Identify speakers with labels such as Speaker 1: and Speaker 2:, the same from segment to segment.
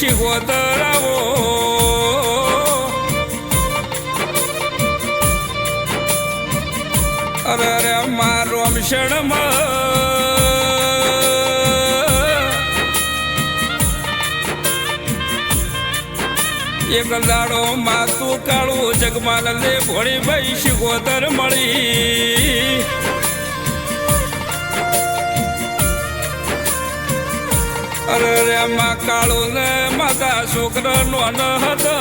Speaker 1: પૈસી અરે અરે મારો એક દાડો માતું કાળું જગમાલ લે ભોળી ભાઈ શિગોતર મળી. અરે રે, માં કાળું ને માતા છોકરા નો હતો.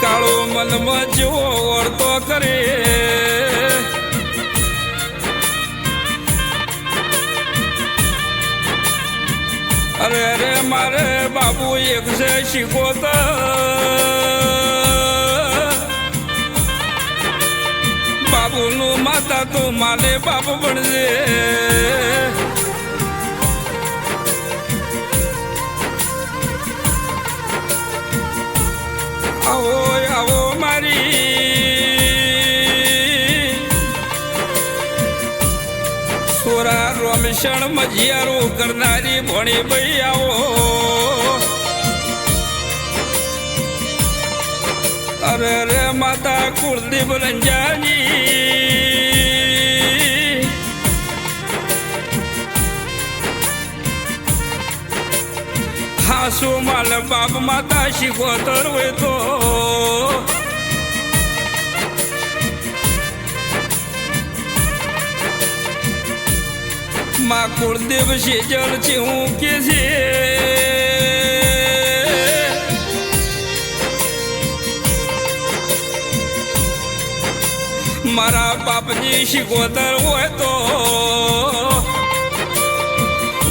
Speaker 1: કાળો મનમાં જેવો વર્તો કરે. અરે અરે મારે બાબુ એક છે શીખોતા બાબુનું માતા તો માલે બાપ બનજે. આવો આવો મારી. સોરા રોમિશન મજિયારો કરનારી ભણી ભાઈ આવો. અરે અરે માતા કુળદીપ રંજાની. હાસુ માલ બાપ માતા શીખોતર હોય તો. માં કુળદેવ શેજલ છે હું કે છે. મારા બાપની શિકોતર હોય તો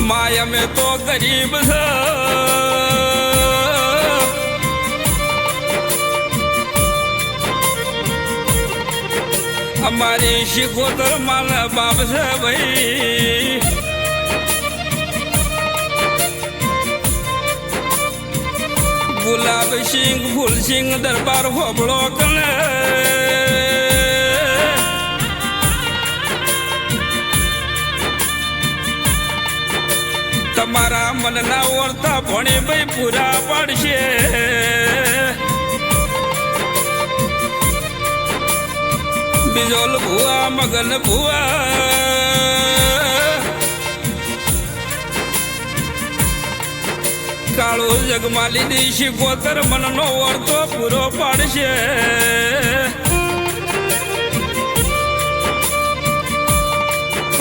Speaker 1: માય અમે તો ગરીબ છે અમારી શિકોતર મારા બાપ છે ભાઈ. ગુલાબ સિંહ ફૂલસિંહ દરબાર, હોબળો કલે. તમારા મનના ઓળતા ભણી ભાઈ પૂરા પાડશે. બીજોલ ભુવા, મગન ભુવા. કાળો જગમાલી દેશી ગોતર મનનો વર્તો પૂરો પાડશે.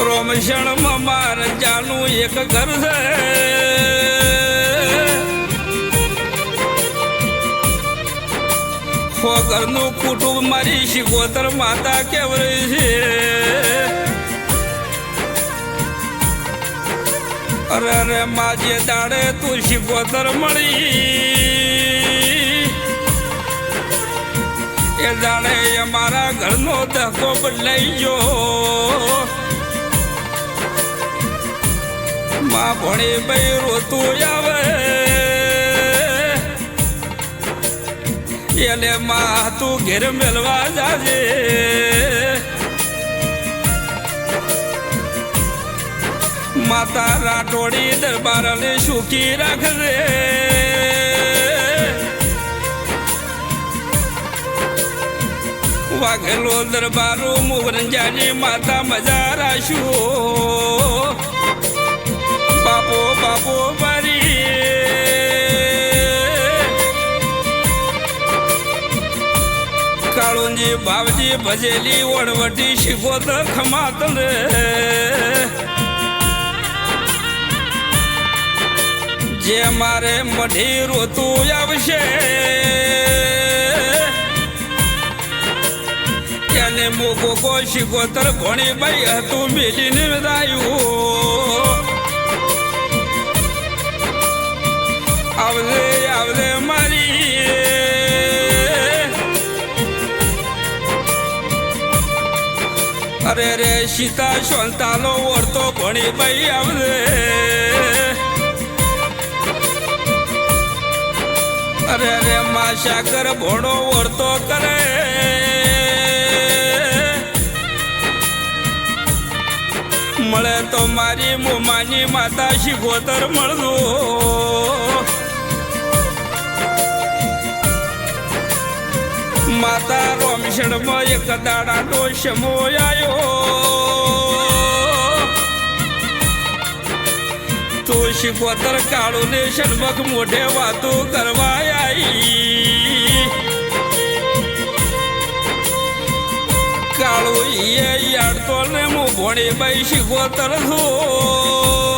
Speaker 1: રોમશણમાં માર જાનું એક ઘર છે. હો ઘરનું કુટુંબ મારી શિકોતર માતા કેવરી છે. અરે અરે, માજે દાડે તું શિકોતર મળી. એ દાડે અમારા ઘરનો ધક્કો બદલાઈ ગયો. માં ભણી ભાઈ રોતું આવે. એને માં તું ઘેર મેળવા જાજે. માતા રાઠોડી દરબારને સુખી રાખજે. વાઘેલો દરબારો મોરંજાની માતા મજા રાશું. બાપો મારી. કાળુંજી ભાવજી ભજેલી વણવટી શીખો તો ખમાત જે મારે મઢી રોતું આવશે, એને મોગો કો શીખોતર ભણી ભાઈ હતું મેલીને રાયું આવજે આવલે મારી અરે રે, સીતા શાંતાલો વર્તો ભણી ભાઈ આવલે અરે રે, મા સાગર ભોળો ઓરતો કરે. મળે તો મારી મોમાની માતા શિગોતર મળજો. માતા રોમશણમાં એક દાડા શમો આવ્યો તો શિકોતર કાળો ને શણમખ મોઢે વાતો કરવા આવી કાળું ઈએ યાડતો ને મો ભણે બાઈ શિકોતર છું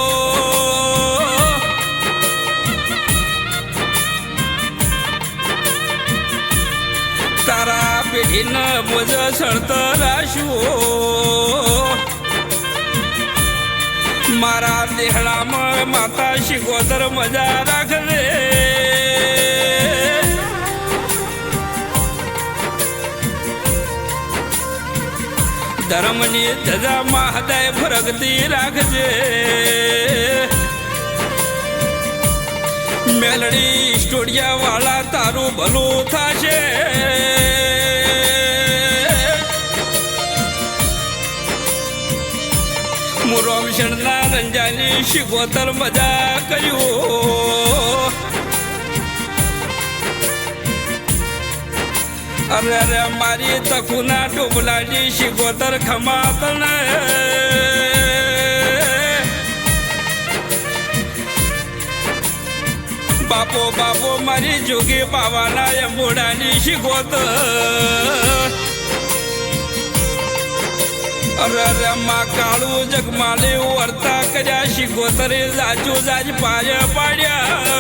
Speaker 1: તારા પેઢીને મોજ સળતર મારા દેહડામાં માતા શિકોતર મજા રાખજે. ધર્મની ધજામાં હૃદય ફરકતી રાખજે. મેલડી સ્ટોડિયા વાળા તારું ભલું થશે. રોમશણના રંજાની શિકોતર મજા કર્યું. અરે અરે મારી તકુના ડુબલાની શિકોતર ખમાતને બાપો બાપો મારી જોગી પાવાના અંબોડાની શિકોતર અરે અરે માં કાળું જગમાલે વર્તા કર્યા શિકોતરે જાજો જાજ પાય પાડ્યા.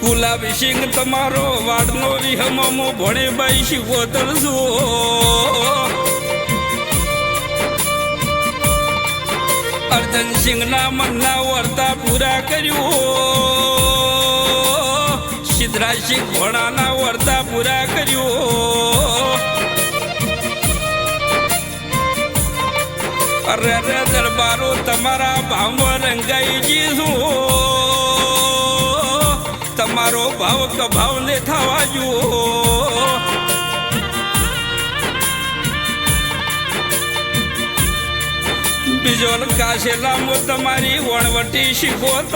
Speaker 1: ગુલાબી સિંહ તમારો વાડનો વિહમો ભણે ભાઈ શિકોતર છું અર્જન સિંહના મનના વર્તા પૂરા કર્યું. સિદ્ધરાજ સિંહ ઘોડાના વર્તા પૂરા કર્યું. અરે રે દરબારો તમારા ભાવમાં રંગાઈ જીશું તમારો ભાવ કભાવ ને થવા જુઓ. બીજો લાંબો તમારી વણવટી શીખોત.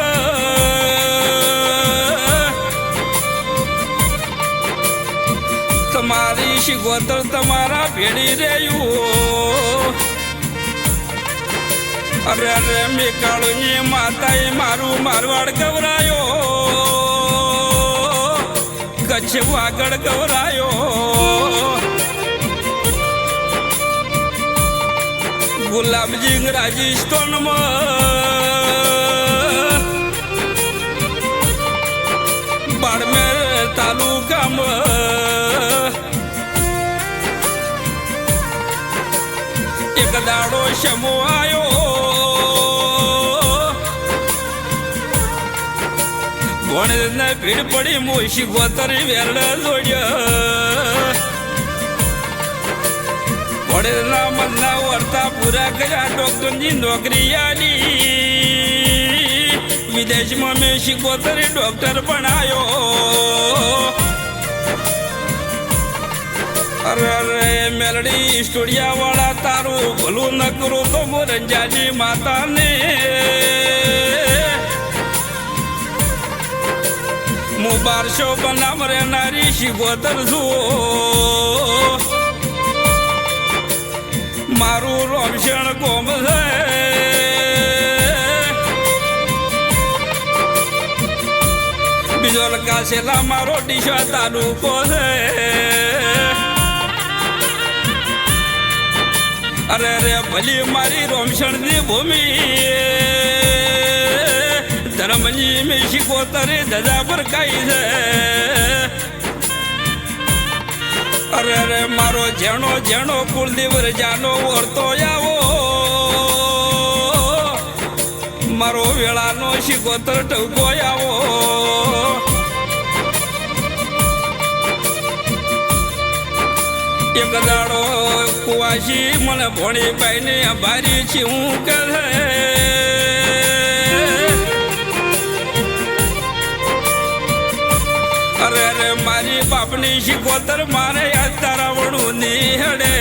Speaker 1: તમારી શીખોતર તમારા ભેડી રહ્યું. અરે અરે મેં માતાએ મારું મારવાડ ગવરાયો. કચ્છ વાગડ ગવરાયો. ગુલાબજી રાજસ્થાનમાં બાડમેર તાલુકામાં. એક દાડો શમો આવ્યો ભણે ભીડ પડી મોશી ગોતરી વેરડા જોડ્યા વડેલા મનના વર્તા પૂરા કર્યા ડોક્ટરની નોકરી આલી વિદેશમાં મેં શિકોતરી ડોક્ટર બનાયો. અરે અરે, મેલડી સ્ટુડિયા વાળા તારું ભલું ન કરું માતાને. હું બારસો બનામ રહેનારી શિકોતર છું મારું રોમશણ કોમ છે. બીજો લકાશેલા મારો ડીશા તાલુકો છે. અરે રે ભલી મારી રોમશણની ભૂમિ. ધર્મની મેં શીખોતરે ધજા પર કાઈ છે. અરે અરે, મારો જેણો જેણો કુલદેવ રજાનો વર્તો આવો. મારો વેળાનો શિકોતર ટકો આવો. એક દાડો કુવાશી મને ભણી પાઈને ભારી છે હું કહે બાપની શીખોતર મારે આજ તારા વણું નિહળે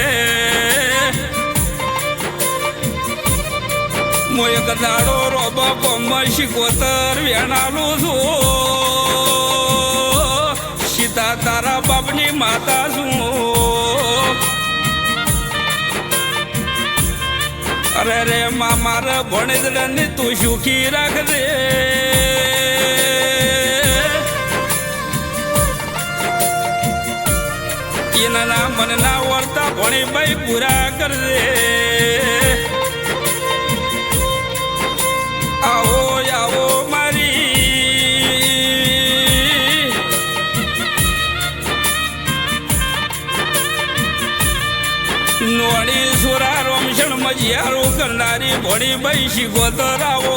Speaker 1: મોય કદાડો રોબ બમ શીખોતર વેણાલું છું. સીતા તારા બાપની માતા છું. અરે રે મામાર ભણેજ તું સુખી રાખજે. એના મનના વર્તા ભણી ભાઈ પૂરા કરજે. આવો આવો મારી. નોડી સુરા રોમશણ મજિયારો કરનારી ભણી ભાઈ શીખો આવો.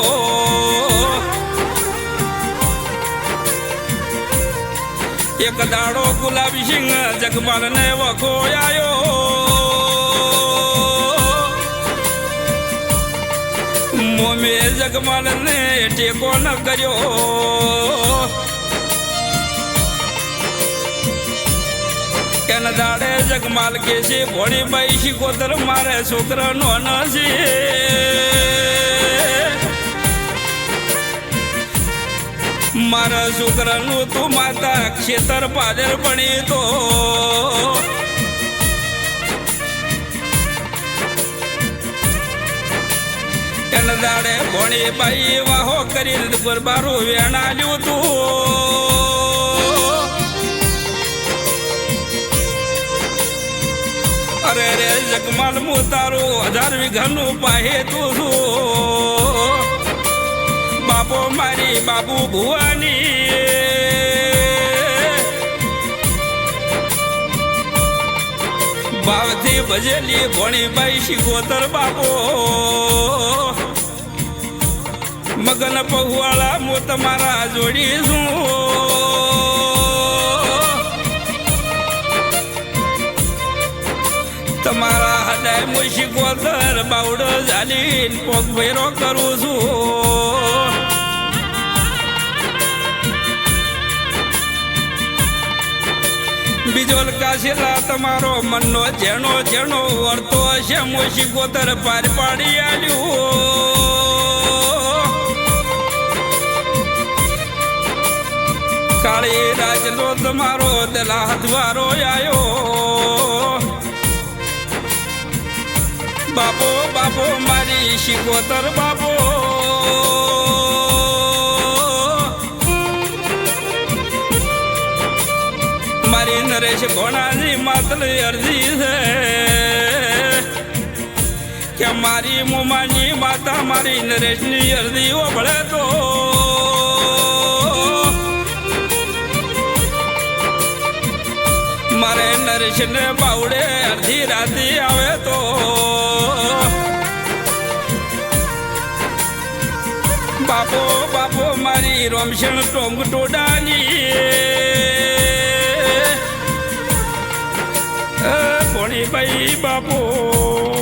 Speaker 1: એક દાડો ગુલાબી સિંહ જગમાલ ને વખો આયો મોમે જગમાલ ને ટેકો ન કર્યો એના દાડે જગમાલ કે છે ભોળી બાઈ શીખોતર મારે છોકરા નો છે મારા છોકરાનું તું માતા ખેતર પાદર બની એના દાડે ભણી ભાઈ વાહો કરી ગરબારું વેણાલ્યું તું. અરે રે જગમાલ મુ તારું હજાર વીઘાનું પાહે તું છું. બાપો મારી બાબુ ભુવાની. ભાવથી ભજેલી ભણી બાઈ શિકોતર બાપો. મગન પગવાળા હું તમારા જોડી છું. તમારા હદાય મુશી શિકોતર બાવડો ઝાલી પોગ ભૈરો કરું છું. બીજો કાશીલા તમારો મનનો જેણો જેણો વર્તો હશે મોશી ગોતર પાર પાડી આલ્યું. કાળી રાજનો તમારો દલા હથવારો આવ્યો બાપો બાપો, મારી શિકોતર બાપો. નરેશ ઘોડાની માતલી અરજી છે. કે મારી મુમાની માતા મારી નરેશની અરજી ઓભળે તો. મારે નરેશને બાવડે અડધી રાતે આવે તો. બાપો બાપો, મારી રોમશણ ટોંગ ટોડાની. ભાઈ બાપો.